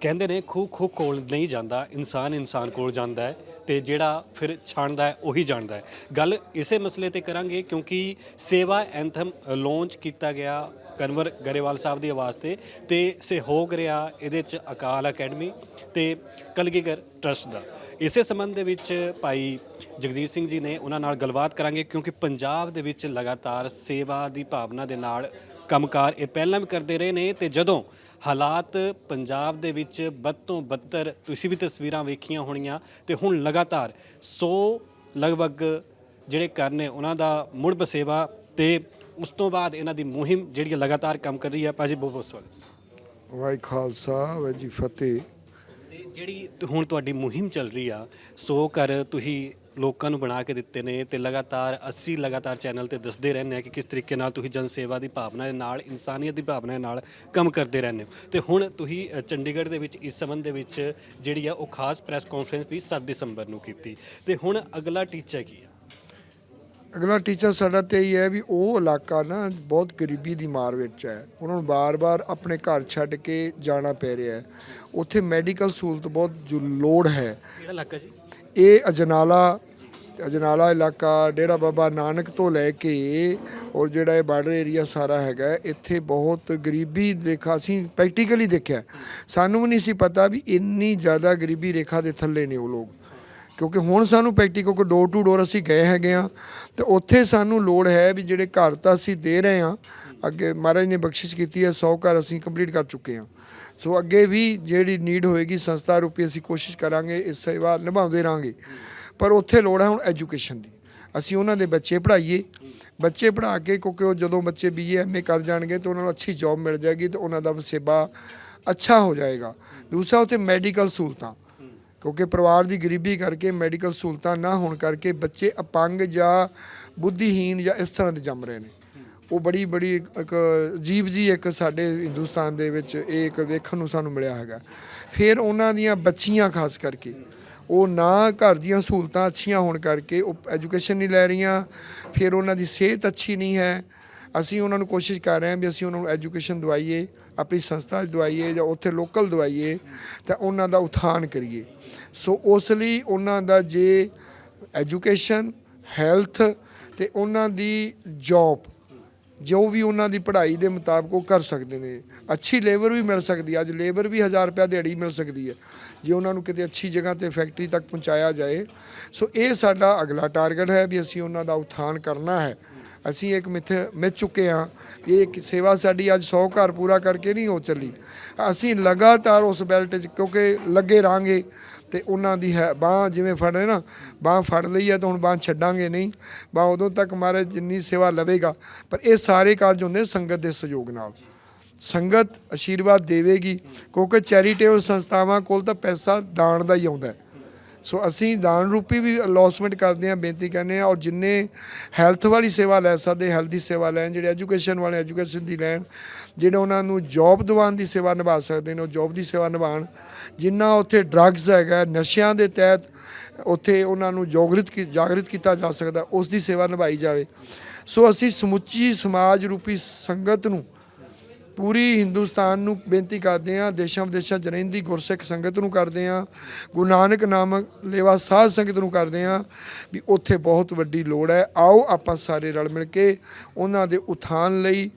ਕਹਿੰਦੇ ਨੇ ਖੂਹ ਖੂਹ ਕੋਲ ਨਹੀਂ ਜਾਂਦਾ, ਇਨਸਾਨ ਇਨਸਾਨ ਕੋਲ ਜਾਂਦਾ ਹੈ ਤੇ ਜਿਹੜਾ ਫਿਰ ਛਾਣਦਾ ਹੈ ਉਹੀ ਜਾਣਦਾ ਹੈ। ਗੱਲ ਇਸੇ ਮਸਲੇ ਤੇ ਕਰਾਂਗੇ ਕਿਉਂਕਿ ਸੇਵਾ ਐਂਥਮ ਲਾਂਚ ਕੀਤਾ ਗਿਆ ਕਨਵਰ ਗਰੇਵਾਲ ਸਾਹਿਬ ਦੀ ਆਵਾਜ਼ ਤੇ ਤੇ ਸਹਿਯੋਗ ਰਿਹਾ ਇਹਦੇ ਚ ਅਕਾਲ ਅਕੈਡਮੀ ਤੇ ਕਲਗੀਗਰ ਟਰਸਟ ਦਾ। ਇਸੇ ਸੰਬੰਧ ਦੇ ਵਿੱਚ ਭਾਈ ਜਗਜੀਤ ਸਿੰਘ ਜੀ ਨੇ ਉਹਨਾਂ ਨਾਲ ਗੱਲਬਾਤ ਕਰਾਂਗੇ ਕਿਉਂਕਿ ਪੰਜਾਬ ਦੇ ਵਿੱਚ ਲਗਾਤਾਰ ਸੇਵਾ ਦੀ ਭਾਵਨਾ ਦੇ ਨਾਲ ਕੰਮਕਾਰ ਇਹ ਪਹਿਲਾਂ ਵੀ ਕਰਦੇ ਰਹੇ ਨੇ ਤੇ ਜਦੋਂ ਹਾਲਾਤ ਪੰਜਾਬ ਦੇ ਵਿੱਚ ਬਦ ਤੋਂ ਬੱਤਰ ਤੁਸੀਂ ਵੀ ਤਸਵੀਰਾਂ ਵੇਖੀਆਂ ਹੋਣੀਆਂ ਤੇ ਹੁਣ ਲਗਾਤਾਰ 100 ਲਗਭਗ ਜਿਹੜੇ ਘਰ ਨੇ ਉਹਨਾਂ ਦਾ ਮੁੜ ਬਸੇਵਾ ਤੇ ਉਸ ਤੋਂ ਬਾਅਦ ਇਹਨਾਂ ਦੀ ਮੁਹਿੰਮ ਜਿਹੜੀ ਲਗਾਤਾਰ ਕੰਮ ਕਰ ਰਹੀ ਹੈ ਭਾਜੀ ਬਹੁਤ ਬਹੁਤ ਸਵਾਗਤ। ਵਾਹਿ ਖਾਲਸਾ ਵਾਹਿ ਜੀ ਫਤਿਹ। ਜਿਹੜੀ ਹੁਣ ਤੁਹਾਡੀ ਮੁਹਿੰਮ ਚੱਲ ਰਹੀ ਆ ਸੋ ਘਰ ਤੁਸੀਂ ਲੋਕਾਂ ਨੂੰ ਬਣਾ ਕੇ ਦਿੱਤੇ ਨੇ ਤੇ ਲਗਾਤਾਰ ਅਸੀਂ ਲਗਾਤਾਰ ਚੈਨਲ ਤੇ ਦੱਸਦੇ ਰਹਿੰਦੇ ਆ ਕਿ ਕਿਸ ਤਰੀਕੇ ਨਾਲ ਤੁਸੀਂ ਜਨ ਸੇਵਾ ਦੀ ਭਾਵਨਾ ਦੇ ਨਾਲ ਇਨਸਾਨੀਅਤ ਦੀ ਭਾਵਨਾ ਦੇ ਨਾਲ ਕੰਮ ਕਰਦੇ ਰਹਿੰਦੇ ਹੋ। ਤੇ ਹੁਣ ਤੁਸੀਂ ਅ, ਚੰਡੀਗੜ੍ਹ ਦੇ ਵਿੱਚ ਇਸ ਸੰਬੰਧ ਦੇ ਵਿੱਚ ਜਿਹੜੀ ਆ ਉਹ ਖਾਸ ਪ੍ਰੈਸ ਕਾਨਫਰੰਸ ਵੀ 7 ਦਸੰਬਰ ਨੂੰ ਕੀਤੀ। ਤੇ ਹੁਣ ਅਗਲਾ ਟੀਚਾ ਕੀ ਆ? ਅਗਲਾ ਟੀਚਰ ਸਾਡਾ ਤੇ ਇਹ ਹੈ ਵੀ ਉਹ ਇਲਾਕਾ ਨਾ ਬਹੁਤ ਗਰੀਬੀ ਦੀ ਮਾਰ ਵਿੱਚ ਹੈ। ਉਹਨਾਂ ਨੂੰ ਬਾਰ-ਬਾਰ ਆਪਣੇ ਘਰ ਛੱਡ ਕੇ ਜਾਣਾ ਪੈ ਰਿਹਾ ਹੈ। ਉੱਥੇ ਮੈਡੀਕਲ ਸਹੂਲਤ ਬਹੁਤ ਜੋ ਲੋੜ ਹੈ। ਕਿਹੜਾ ਇਲਾਕਾ ਜੀ? ਇਹ ਅਜਨਾਲਾ ਅਜਨਾਲਾ ਇਲਾਕਾ, ਡੇਰਾ ਬਾਬਾ ਨਾਨਕ ਤੋਂ ਲੈ ਕੇ ਔਰ ਜਿਹੜਾ ਇਹ ਬਾਰਡਰ ਏਰੀਆ ਸਾਰਾ ਹੈਗਾ, ਇੱਥੇ ਬਹੁਤ ਗਰੀਬੀ ਦੇਖਾ ਅਸੀਂ ਪ੍ਰੈਕਟੀਕਲੀ ਦੇਖਿਆ। ਸਾਨੂੰ ਵੀ ਨਹੀਂ ਸੀ ਪਤਾ ਵੀ ਇੰਨੀ ਜ਼ਿਆਦਾ ਗਰੀਬੀ ਰੇਖਾ ਦੇ ਥੱਲੇ ਨੇ ਉਹ ਲੋਕ। ਕਿਉਂਕਿ ਹੁਣ ਸਾਨੂੰ ਪ੍ਰੈਕਟੀਕਲ ਕੋ ਡੋਰ ਟੂ ਡੋਰ ਅਸੀਂ ਗਏ ਹੈਗੇ ਆ ਤੇ ਉੱਥੇ ਸਾਨੂੰ ਲੋੜ ਹੈ ਵੀ ਜਿਹੜੇ ਘਰ ਤਾਂ ਅਸੀਂ ਦੇ ਰਹੇ ਆ ਅੱਗੇ ਮਹਾਰਾਜ ਨੇ ਬਖਸ਼ਿਸ਼ ਕੀਤੀ ਹੈ 100 ਘਰ ਅਸੀਂ ਕੰਪਲੀਟ ਕਰ ਚੁੱਕੇ ਆ ਸੋ ਅੱਗੇ ਵੀ ਜਿਹੜੀ ਨੀਡ ਹੋਏਗੀ ਸੰਸਥਾ ਰੂਪੀ ਅਸੀਂ ਕੋਸ਼ਿਸ਼ ਕਰਾਂਗੇ, ਇਸ ਸੇਵਾ ਨਿਭਾਉਂਦੇ ਰਾਂਗੇ ਪਰ ਉੱਥੇ ਲੋੜ ਹੈ ਹੁਣ ਐਜੂਕੇਸ਼ਨ ਦੀ। ਅਸੀਂ ਉਹਨਾਂ ਦੇ ਬੱਚੇ ਪੜ੍ਹਾਈਏ। ਬੱਚੇ ਪੜ੍ਹਾ ਕੇ ਕਿਉਂਕਿ ਉਹ ਜਦੋਂ ਬੱਚੇ ਬੀਏ ਐਮਏ ਕਰ ਜਾਣਗੇ ਤਾਂ ਉਹਨਾਂ ਨੂੰ ਅੱਛੀ ਜੌਬ ਮਿਲ ਜਾਏਗੀ ਤੇ ਉਹਨਾਂ ਦਾ ਵਸੇਬਾ ਅੱਛਾ ਹੋ ਜਾਏਗਾ। ਦੂਸਰਾ ਉੱਥੇ ਮੈਡੀਕਲ ਸਹੂਲਤਾਂ। ਕਿਉਂਕਿ ਪਰਿਵਾਰ ਦੀ ਗਰੀਬੀ ਕਰਕੇ ਮੈਡੀਕਲ ਸਹੂਲਤਾਂ ਨਾ ਹੋਣ ਕਰਕੇ ਬੱਚੇ ਅਪੰਗ ਜਾਂ ਬੁੱਧੀਹੀਨ ਜਾਂ ਇਸ ਤਰ੍ਹਾਂ ਦੇ ਜੰਮ ਰਹੇ ਨੇ। ਉਹ ਬੜੀ ਬੜੀ ਇੱਕ ਅਜੀਬ ਜੀ ਇੱਕ ਸਾਡੇ ਹਿੰਦੁਸਤਾਨ ਦੇ ਵਿੱਚ ਇਹ ਇੱਕ ਵੇਖਣ ਨੂੰ ਸਾਨੂੰ ਮਿਲਿਆ ਹੈਗਾ। ਫਿਰ ਉਹਨਾਂ ਦੀਆਂ ਬੱਚੀਆਂ ਖਾਸ ਕਰਕੇ। ਉਹ ਨਾ ਘਰ ਦੀਆਂ ਸਹੂਲਤਾਂ ਅੱਛੀਆਂ ਹੋਣ ਕਰਕੇ ਉਹ ਐਜੂਕੇਸ਼ਨ ਨਹੀਂ ਲੈ ਰਹੀਆਂ, ਫਿਰ ਉਹਨਾਂ ਦੀ ਸਿਹਤ ਅੱਛੀ ਨਹੀਂ ਹੈ। ਅਸੀਂ ਉਹਨਾਂ ਨੂੰ ਕੋਸ਼ਿਸ਼ ਕਰ ਰਹੇ ਹਾਂ ਵੀ ਅਸੀਂ ਉਹਨਾਂ ਨੂੰ ਐਜੂਕੇਸ਼ਨ ਦਵਾਈਏ, ਆਪਣੀ ਸੰਸਥਾ 'ਚ ਦਵਾਈਏ ਜਾਂ ਉੱਥੇ ਲੋਕਲ ਦਵਾਈਏ ਤਾਂ ਉਹਨਾਂ ਦਾ ਉਥਾਨ ਕਰੀਏ। ਸੋ ਉਸ ਲਈ ਉਹਨਾਂ ਦਾ ਜੇ ਐਜੂਕੇਸ਼ਨ ਹੈਲਥ ਤੇ ਉਹਨਾਂ ਦੀ ਜੌਬ ਜੋ ਵੀ ਉਹਨਾਂ ਦੀ ਪੜ੍ਹਾਈ ਦੇ ਮੁਤਾਬਕ ਉਹ ਕਰ ਸਕਦੇ ਨੇ। ਅੱਛੀ ਲੇਬਰ ਵੀ ਮਿਲ ਸਕਦੀ ਹੈ। ਅੱਜ ਲੇਬਰ ਵੀ 1000 ਰੁਪਏ ਦਿਹਾੜੀ ਮਿਲ ਸਕਦੀ ਹੈ। ਜੇ ਉਹਨਾਂ ਨੂੰ ਕਿਤੇ ਅੱਛੀ ਜਗ੍ਹਾ ਤੇ ਫੈਕਟਰੀ ਤੱਕ ਪਹੁੰਚਾਇਆ ਜਾਏ, ਸੋ ਇਹ ਸਾਡਾ ਅਗਲਾ ਟਾਰਗੇਟ ਹੈ ਵੀ ਅਸੀਂ ਉਹਨਾਂ ਦਾ ਉਥਾਨ ਕਰਨਾ ਹੈ। ਅਸੀਂ ਇੱਕ ਮਿੱਥ ਮਿੱਥ ਚੁੱਕੇ ਹਾਂ ਵੀ ਇਹ ਇੱਕ ਸੇਵਾ ਸਾਡੀ ਅੱਜ 100 ਘਰ ਪੂਰਾ ਕਰਕੇ ਨਹੀਂ ਹੋ ਚੱਲੀ। ਅਸੀਂ ਲਗਾਤਾਰ ਉਸ ਬੈਲਟ 'ਚ ਕਿਉਂਕਿ ਲੱਗੇ ਰਾਂਗੇ ਤੇ ਉਹਨਾਂ ਦੀ ਹੈ, ਬਾਹ ਜਿਵੇਂ ਫੜੇ ਨਾ, ਬਾਹ ਫੜ ਲਈ ਹੈ ਤਾਂ ਹੁਣ ਬਾਹ ਛੱਡਾਂਗੇ ਨਹੀਂ। ਬਾਹ ਉਦੋਂ ਤੱਕ ਮਹਾਰਾਜ ਜਿੰਨੀ ਸੇਵਾ ਲਵੇਗਾ, ਪਰ ਇਹ ਸਾਰੇ ਕਾਰਜ ਹੁੰਦੇ ਸੰਗਤ ਦੇ ਸਹਿਯੋਗ ਨਾਲ। ਸੰਗਤ ਆਸ਼ੀਰਵਾਦ ਦੇਵੇਗੀ, ਕਿਉਂਕਿ ਚੈਰੀਟੇਬਲ ਸੰਸਥਾਵਾਂ ਕੋਲ ਤਾਂ ਪੈਸਾ ਦਾਨ ਦਾ ਹੀ ਆਉਂਦਾ ਹੈ। ਸੋ ਅਸੀਂ ਦਾਨ ਰੂਪੀ ਵੀ ਅਲੌਸਮੈਂਟ ਕਰਦੇ ਹਾਂ, ਬੇਨਤੀ ਕਰਨੇ ਆ ਔਰ ਜਿੰਨੇ ਹੈਲਥ ਵਾਲੀ ਸੇਵਾ ਲੈ ਸਕਦੇ ਹੈਲਥ ਦੀ ਸੇਵਾ ਲੈਣ, ਜਿਹੜੇ ਐਜੂਕੇਸ਼ਨ ਵਾਲੇ ਐਜੂਕੇਸ਼ਨ ਦੀ ਲੈਣ, ਜਿਹੜੇ ਉਹਨਾਂ ਨੂੰ ਜੌਬ ਦਿਵਾਉਣ ਦੀ ਸੇਵਾ ਨਿਭਾ ਸਕਦੇ ਨੇ, ਉਹ ਜੌਬ ਦੀ ਸੇਵਾ ਨਿਭਾਉਣ, ਜਿੰਨਾ ਉੱਥੇ ਡਰੱਗਸ ਹੈਗਾ, ਨਸ਼ਿਆਂ ਦੇ ਤਹਿਤ ਉੱਥੇ ਉਹਨਾਂ ਨੂੰ ਜਾਗਰਿਤ ਕੀ- ਜਾਗਰਿਤ ਕੀਤਾ ਜਾ ਸਕਦਾ, ਉਸ ਦੀ ਸੇਵਾ ਨਿਭਾਈ ਜਾਵੇ। ਸੋ ਅਸੀਂ ਸਮੁੱਚੀ ਸਮਾਜ ਰੂਪੀ ਸੰਗਤ ਨੂੰ ਪੂਰੀ ਹਿੰਦੁਸਤਾਨ ਨੂੰ ਬੇਨਤੀ ਕਰਦੇ ਹਾਂ, ਦੇਸ਼ਾਂ ਵਿਦੇਸ਼ਾਂ 'ਚ ਰਹਿੰਦੀ ਗੁਰਸਿੱਖ ਸੰਗਤ ਨੂੰ ਕਰਦੇ ਹਾਂ, ਗੁਰੂ ਨਾਨਕ ਨਾਮਕ ਲੇਵਾ ਸਾਧ ਸੰਗਤ ਨੂੰ ਕਰਦੇ ਹਾਂ ਵੀ ਉੱਥੇ ਬਹੁਤ ਵੱਡੀ ਲੋੜ ਹੈ। ਆਓ ਆਪਾਂ ਸਾਰੇ ਰਲ ਮਿਲ ਕੇ ਉਹਨਾਂ ਦੇ ਉਥਾਨ ਲਈ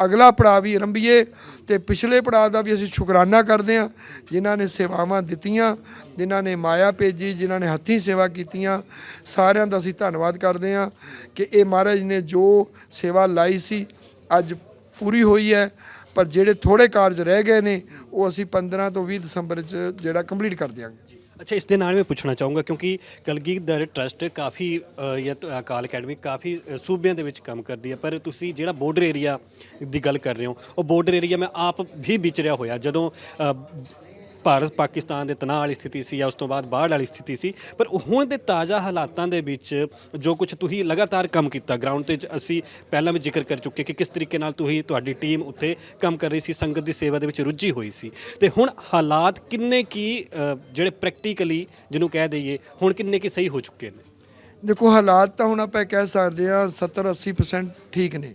ਅਗਲਾ ਪੜਾਅ ਵੀ ਆਰੰਭੀਏ ਤੇ ਪਿਛਲੇ ਪੜਾਅ ਦਾ ਵੀ ਅਸੀਂ ਸ਼ੁਕਰਾਨਾ ਕਰਦੇ ਹਾਂ, ਜਿਨ੍ਹਾਂ ਨੇ ਸੇਵਾਵਾਂ ਦਿੱਤੀਆਂ, ਜਿਨ੍ਹਾਂ ਨੇ ਮਾਇਆ ਭੇਜੀ, ਜਿਨ੍ਹਾਂ ਨੇ ਹੱਥੀਂ ਸੇਵਾ ਕੀਤੀਆਂ, ਸਾਰਿਆਂ ਦਾ ਅਸੀਂ ਧੰਨਵਾਦ ਕਰਦੇ ਹਾਂ ਕਿ ਇਹ ਮਹਾਰਾਜ ਨੇ ਜੋ ਸੇਵਾ ਲਾਈ ਸੀ, ਅੱਜ ਪੂਰੀ ਹੋਈ ਹੈ। ਪਰ ਜਿਹੜੇ ਥੋੜੇ ਕਾਰਜ ਰਹਿ ਗਏ ਨੇ ਉਹ ਅਸੀਂ 15 ਤੋਂ 20 ਦਸੰਬਰ ਚ ਜਿਹੜਾ ਕੰਪਲੀਟ ਕਰ ਦਿਆਂਗੇ। ਅੱਛਾ ਇਸ ਦੇ ਨਾਲ ਮੈਂ ਪੁੱਛਣਾ ਚਾਹੂੰਗਾ ਕਿਉਂਕਿ ਕਲਗੀਧਰ ਟਰਸਟ ਕਾਫੀ ਅ, ਜਾਂ ਅਕਾਲ ਅਕੈਡਮੀ ਕਾਫੀ ਸੂਬਿਆਂ ਦੇ ਵਿੱਚ ਕੰਮ ਕਰਦੀ ਹੈ ਪਰ ਤੁਸੀਂ ਜਿਹੜਾ ਬਾਰਡਰ ਏਰੀਆ ਦੀ ਗੱਲ ਕਰ ਰਹੇ ਹੋ ਉਹ ਬਾਰਡਰ ਏਰੀਆ ਮੈਂ ਆਪ ਵੀ ਵਿਚਰਿਆ ਹੋਇਆ ਜਦੋਂ ਭਾਰਤ ਪਾਕਿਸਤਾਨ ਦੇ ਤਣਾਅ ਵਾਲੀ ਸਥਿਤੀ ਸੀ ਜਾਂ ਉਸ ਤੋਂ ਬਾਅਦ ਬਾੜ ਵਾਲੀ ਸਥਿਤੀ ਸੀ, ਪਰ ਹੁਣ ਦੇ ਤਾਜ਼ਾ ਹਾਲਾਤਾਂ ਦੇ ਵਿੱਚ ਜੋ ਕੁਝ ਤੁਸੀਂ ਲਗਾਤਾਰ ਕੰਮ ਕੀਤਾ ਗਰਾਊਂਡ ਤੇ ਅਸੀਂ ਪਹਿਲਾਂ ਵੀ ਜ਼ਿਕਰ ਕਰ ਚੁੱਕੇ ਕਿ ਕਿਸ ਤਰੀਕੇ ਨਾਲ ਤੁਸੀਂ ਤੁਹਾਡੀ ਟੀਮ ਉੱਥੇ ਕੰਮ ਕਰ ਰਹੀ ਸੀ, ਸੰਗਤ ਦੀ ਸੇਵਾ ਦੇ ਵਿੱਚ ਰੁੱਝੀ ਹੋਈ ਸੀ। ਤੇ ਹੁਣ ਹਾਲਾਤ ਕਿੰਨੇ ਕੀ ਜਿਹੜੇ ਪ੍ਰੈਕਟੀਕਲੀ ਜਿਹਨੂੰ ਕਹਿ ਦਈਏ, ਹੁਣ ਕਿੰਨੇ ਕੀ ਸਹੀ ਹੋ ਚੁੱਕੇ ਨੇ? ਦੇਖੋ, ਹਾਲਾਤ ਤਾਂ ਹੁਣ ਆਪਾਂ ਕਹਿ ਸਕਦੇ ਆ 70 80% ਠੀਕ ਨੇ।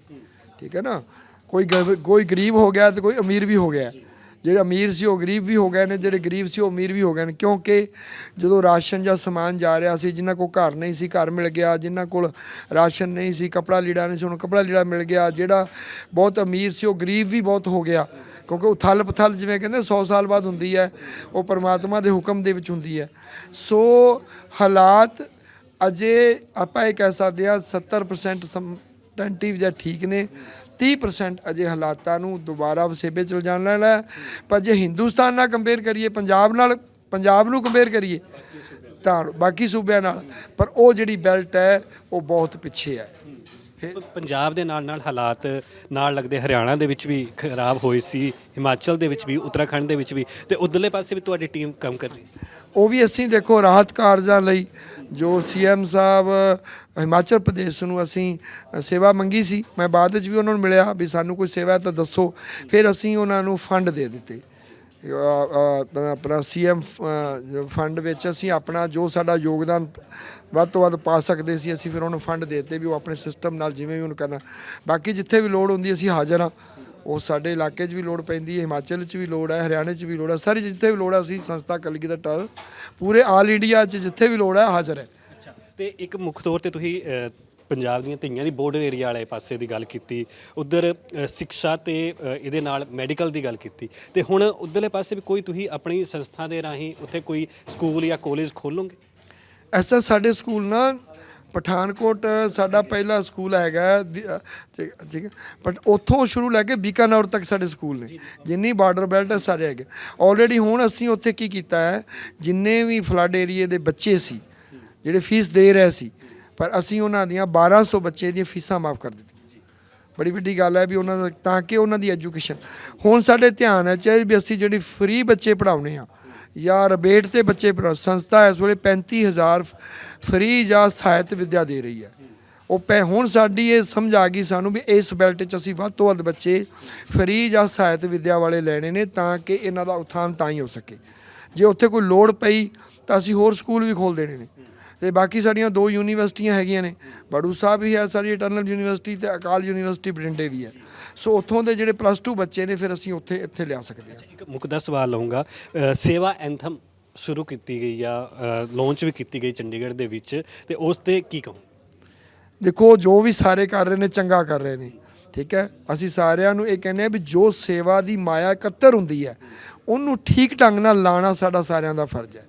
ਠੀਕ ਹੈ ਨਾ? ਕੋਈ ਗਰ- ਕੋਈ ਗਰੀਬ ਹੋ ਗਿਆ ਤੇ ਕੋਈ ਅਮੀਰ ਵੀ ਹੋ ਗਿਆ। ਜਿਹੜੇ ਅਮੀਰ ਸੀ, ਉਹ ਗਰੀਬ ਵੀ ਹੋ ਗਏ ਨੇ, ਜਿਹੜੇ ਗਰੀਬ ਸੀ, ਉਹ ਅਮੀਰ ਵੀ ਹੋ ਗਏ ਨੇ। ਕਿਉਂਕਿ ਜਦੋਂ ਰਾਸ਼ਨ ਜਾਂ ਸਮਾਨ ਜਾ ਰਿਹਾ ਸੀ, ਜਿਨ੍ਹਾਂ ਕੋਲ ਘਰ ਨਹੀਂ ਸੀ, ਘਰ ਮਿਲ ਗਿਆ, ਜਿਨ੍ਹਾਂ ਕੋਲ ਰਾਸ਼ਨ ਨਹੀਂ ਸੀ, ਕਪੜਾ ਲੀੜਾ ਨਹੀਂ ਸੀ ਉਹਨੂੰ ਕਪੜਾ ਲੀੜਾ ਮਿਲ ਗਿਆ, ਜਿਹੜਾ ਬਹੁਤ ਅਮੀਰ ਸੀ, ਉਹ ਗਰੀਬ ਵੀ ਬਹੁਤ ਹੋ ਗਿਆ। ਕਿਉਂਕਿ ਉਹ ਉਥਲ ਪਥਲ ਜਿਵੇਂ ਕਹਿੰਦੇ 100 ਸਾਲ ਬਾਅਦ ਹੁੰਦੀ ਹੈ, ਉਹ ਪਰਮਾਤਮਾ ਦੇ ਹੁਕਮ ਦੇ ਵਿੱਚ ਹੁੰਦੀ ਹੈ। ਸੋ ਹਾਲਾਤ ਅਜੇ ਆਪਾਂ ਇਹ ਕਹਿ ਸਕਦੇ ਹਾਂ 70% ਟੈਂਟਿਵ ਜਾਂ ਠੀਕ ਨੇ 30% ਅਜੇ ਹਾਲਾਤਾਂ ਨੂੰ ਦੁਬਾਰਾ ਵਸੇਬੇ ਚਲ ਜਾਣ ਲੈਣਾ। ਪਰ ਜੇ ਹਿੰਦੁਸਤਾਨ ਨਾਲ ਕੰਪੇਅਰ ਕਰੀਏ ਪੰਜਾਬ ਨਾਲ ਪੰਜਾਬ ਨੂੰ ਕੰਪੇਅਰ ਕਰੀਏ ਤਾਂ ਬਾਕੀ ਸੂਬਿਆਂ ਨਾਲ ਪਰ ਉਹ ਜਿਹੜੀ ਬੈਲਟ ਹੈ ਉਹ ਬਹੁਤ ਪਿੱਛੇ ਹੈ। ਪੰਜਾਬ ਦੇ ਨਾਲ ਨਾਲ ਹਾਲਾਤ ਨਾਲ ਲੱਗਦੇ ਹਰਿਆਣਾ ਦੇ ਵਿੱਚ ਵੀ ਖਰਾਬ ਹੋਏ ਸੀ ਹਿਮਾਚਲ ਦੇ ਵਿੱਚ ਵੀ ਉੱਤਰਾਖੰਡ ਦੇ ਵਿੱਚ ਵੀ ਤੇ ਉਧਰਲੇ ਪਾਸੇ ਵੀ ਤੁਹਾਡੀ ਟੀਮ ਕੰਮ ਕਰ ਰਹੀ ਉਹ ਵੀ ਅਸੀਂ ਦੇਖੋ ਰਾਹਤ ਕਾਰਜਾਂ ਲਈ ਜੋ ਸੀਐਮ ਸਾਹਿਬ ਹਿਮਾਚਲ ਪ੍ਰਦੇਸ਼ ਨੂੰ ਅਸੀਂ ਸੇਵਾ ਮੰਗੀ ਸੀ ਮੈਂ ਬਾਅਦ ਵਿੱਚ ਵੀ ਉਹਨਾਂ ਨੂੰ ਮਿਲਿਆ ਵੀ ਸਾਨੂੰ ਕੋਈ ਸੇਵਾ ਹੈ ਤਾਂ ਦੱਸੋ। ਫਿਰ ਅਸੀਂ ਉਹਨਾਂ ਨੂੰ ਫੰਡ ਦੇ ਦਿੱਤੇ। ਅ, ਅ, ਆਪਣਾ ਸੀਐਮ ਫੰਡ ਵਿੱਚ ਅਸੀਂ ਆਪਣਾ ਜੋ ਸਾਡਾ ਯੋਗਦਾਨ ਵੱਧ ਤੋਂ ਵੱਧ ਪਾ ਸਕਦੇ ਸੀ ਅਸੀਂ ਫਿਰ ਉਹਨੂੰ ਫੰਡ ਦੇ ਦਿੱਤੇ ਵੀ ਉਹ ਆਪਣੇ ਸਿਸਟਮ ਨਾਲ ਜਿਵੇਂ ਵੀ ਉਹਨੂੰ ਕਰਨਾ। ਬਾਕੀ ਜਿੱਥੇ ਵੀ ਲੋੜ ਹੁੰਦੀ ਅਸੀਂ ਹਾਜ਼ਰ ਹਾਂ। ਉਹ ਸਾਡੇ ਇਲਾਕੇ 'ਚ ਵੀ ਲੋੜ ਪੈਂਦੀ ਹੈ ਹਿਮਾਚਲ 'ਚ ਵੀ ਲੋੜ ਹੈ ਹਰਿਆਣੇ 'ਚ ਵੀ ਲੋੜ ਹੈ ਸਾਰੀ ਜਿੱਥੇ ਵੀ ਲੋੜ ਹੈ ਅਸੀਂ ਸੰਸਥਾ ਕਲਗੀਧਰ ਟਰ ਪੂਰੇ ਆਲ ਇੰਡੀਆ 'ਚ ਜਿੱਥੇ ਵੀ ਲੋੜ ਹੈ ਹਾਜ਼ਰ ਹੈ। ਅੱਛਾ ਤੇ ਇੱਕ ਮੁੱਖ ਤੌਰ ਤੇ ਤੁਸੀਂ ਅ, ਪੰਜਾਬ ਦੀਆਂ ਧੀਆਂ ਦੀ ਬਾਰਡਰ ਏਰੀਆ ਵਾਲੇ ਪਾਸੇ ਦੀ ਗੱਲ ਕੀਤੀ ਉਧਰ ਸਿੱਖਿਆ ਤੇ ਅ, ਇਹਦੇ ਨਾਲ ਮੈਡੀਕਲ ਦੀ ਗੱਲ ਕੀਤੀ ਤੇ ਹੁਣ ਉਧਰਲੇ ਪਾਸੇ ਵੀ ਕੋਈ ਤੁਸੀਂ ਆਪਣੀ ਸੰਸਥਾ ਦੇ ਰਾਹੀਂ ਉੱਥੇ ਕੋਈ ਸਕੂਲ ਜਾਂ ਕਾਲਜ ਖੋਲੋਗੇ ਐਸਾ ਸਾਡੇ ਸਕੂਲ ਨਾ ਪਠਾਨਕੋਟ, ਸਾਡਾ ਪਹਿਲਾ ਸਕੂਲ ਹੈਗਾ, ਦੀ- ਠੀਕ ਠੀਕ ਹੈ। ਬਟ ਉੱਥੋਂ ਸ਼ੁਰੂ ਲੈ ਕੇ ਬੀਕਾਨੌਰ ਤੱਕ ਸਾਡੇ ਸਕੂਲ ਨੇ। ਜਿੰਨੀ ਬਾਰਡਰ ਬੈਲਟ ਹੈ ਸਾਰੇ ਹੈਗੇ। ਆਲਰੇਡੀ ਹੁਣ ਅਸੀਂ ਉੱਥੇ ਕੀ ਕੀਤਾ ਹੈ, ਜਿੰਨੇ ਵੀ ਫਲੱਡ ਏਰੀਏ ਦੇ ਬੱਚੇ ਸੀ, ਜਿਹੜੇ ਫੀਸ ਦੇ ਰਹੇ ਸੀ, ਪਰ ਅਸੀਂ ਉਹਨਾਂ ਦੀਆਂ 1200 ਬੱਚੇ ਦੀਆਂ ਫੀਸਾਂ ਮਾਫ ਕਰ ਦਿੱਤੀਆਂ। ਬੜੀ ਵੱਡੀ ਗੱਲ ਹੈ ਵੀ ਉਹਨਾਂ ਦਾ, ਤਾਂ ਕਿ ਉਹਨਾਂ ਦੀ ਐਜੂਕੇਸ਼ਨ ਹੁਣ ਸਾਡੇ ਧਿਆਨ ਹੈ, ਚਾਹੇ ਵੀ ਅਸੀਂ ਜਿਹੜੀ ਫ੍ਰੀ ਬੱਚੇ ਪੜਾਉਣੇ ਆ ਜਾਂ ਰਬੇਟ ਤੇ ਬੱਚੇ ਸੰਸਥਾ ਇਸ ਵੇਲੇ 35000 ਫ੍ਰੀ ਜਾਂ ਸਹਾਇਤ ਵਿਦਿਆ ਦੇ ਰਹੀ ਹੈ। ਉਹ ਪੈ, ਹੁਣ ਸਾਡੀ ਇਹ ਸਮਝ ਆ ਗਈ ਸਾਨੂੰ ਵੀ ਇਸ ਬੈਲਟ 'ਚ ਅਸੀਂ ਵੱਧ ਤੋਂ ਵੱਧ ਬੱਚੇ ਫ੍ਰੀ ਜਾਂ ਸਹਾਇਤ ਵਿਦਿਆ ਵਾਲੇ ਲੈਣੇ ਨੇ ਤਾਂ ਕਿ ਇਹਨਾਂ ਦਾ ਉਥਾਨ ਤਾਂ ਹੀ ਹੋ ਸਕੇ। ਜੇ ਉੱਥੇ ਕੋਈ ਲੋੜ ਪਈ ਤਾਂ ਅਸੀਂ ਹੋਰ ਸਕੂਲ ਵੀ ਖੋਲ ਦੇਣੇ ਨੇ। ਤੇ ਬਾਕੀ ਸਾਡੀਆਂ ਦੋ ਯੂਨੀਵਰਸਿਟੀਆਂ ਹੈਗੀਆਂ ਨੇ। ਬੜੂ ਸਾਹਿਬ ਵੀ ਹੈ ਸਾਡੀ ਇਟਰਨਲ ਯੂਨੀਵਰਸਿਟੀ ਤੇ ਅਕਾਲ ਯੂਨੀਵਰਸਿਟੀ ਬਠਿੰਡੇ ਵੀ ਹੈ। ਸੋ ਉੱਥੋਂ ਦੇ ਜਿਹੜੇ ਪਲੱਸ 2 ਬੱਚੇ ਨੇ ਫਿਰ ਅਸੀਂ ਉੱਥੇ ਇੱਥੇ ਲਿਆ ਸਕਦੇ ਹਾਂ। ਇੱਕ ਮੁੱਕਦਾ ਸਵਾਲ ਲਵਾਂਗਾ ਸੇਵਾ ਐਂਥਮ ਸ਼ੁਰੂ ਕੀਤੀ ਗਈ ਆ ਲਾਂਚ ਵੀ ਕੀਤੀ ਗਈ ਚੰਡੀਗੜ੍ਹ ਦੇ ਵਿੱਚ ਤੇ ਉਸ ਤੇ ਕੀ ਕਹੋ ਦੇਖੋ ਜੋ ਵੀ ਸਾਰੇ ਕਰ ਰਹੇ ਨੇ ਚੰਗਾ ਕਰ ਰਹੇ ਨੇ। ਠੀਕ ਹੈ? ਅਸੀਂ ਸਾਰਿਆਂ ਨੂੰ ਇਹ ਕਹਿੰਦੇ ਆ ਵੀ ਜੋ ਸੇਵਾ ਦੀ ਮਾਇਆ ਇਕੱਤਰ ਹੁੰਦੀ ਹੈ ਉਹਨੂੰ ਠੀਕ ਢੰਗ ਨਾਲ ਲਾਣਾ ਸਾਡਾ ਸਾਰਿਆਂ ਦਾ ਫਰਜ਼ ਹੈ।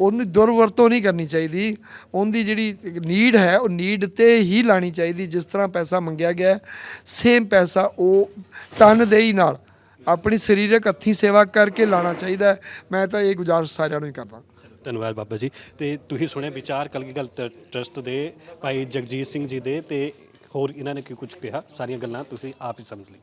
ਉਹਨੂੰ ਦੁਰਵਰਤੋਂ ਨਹੀਂ ਕਰਨੀ ਚਾਹੀਦੀ। ਉਹਦੀ ਜਿਹੜੀ ਨੀਡ ਹੈ, ਉਹ ਨੀਡ ਤੇ ਹੀ ਲਾਣੀ ਚਾਹੀਦੀ। ਜਿਸ ਤਰ੍ਹਾਂ ਪੈਸਾ ਮੰਗਿਆ ਗਿਆ ਸੇਮ ਪੈਸਾ ਉਹ ਤਨਦੇਹੀ ਨਾਲ ਆਪਣੀ ਸਰੀਰਕ ਹੱਥੀਂ ਸੇਵਾ ਕਰਕੇ ਲਾਣਾ ਚਾਹੀਦਾ ਮੈਂ ਤਾਂ ਇਹ ਗੁਜ਼ਾਰਿਸ਼ ਸਾਰਿਆਂ ਨੂੰ ਹੀ ਕਰਦਾ। ਧੰਨਵਾਦ ਬਾਬਾ ਜੀ। ਤੇ ਤੁਸੀਂ ਸੁਣਿਆ ਵਿਚਾਰ ਕਲਗੀਗਲ ਟ- ਟਰਸਟ ਦੇ ਭਾਈ ਜਗਜੀਤ ਸਿੰਘ ਜੀ ਦੇ ਤੇ ਹੋਰ ਇਹਨਾਂ ਨੇ ਕੀ ਕੁਝ ਕਿਹਾ? ਸਾਰੀਆਂ ਗੱਲਾਂ ਤੁਸੀਂ ਆਪ ਹੀ ਸਮਝ ਲਈ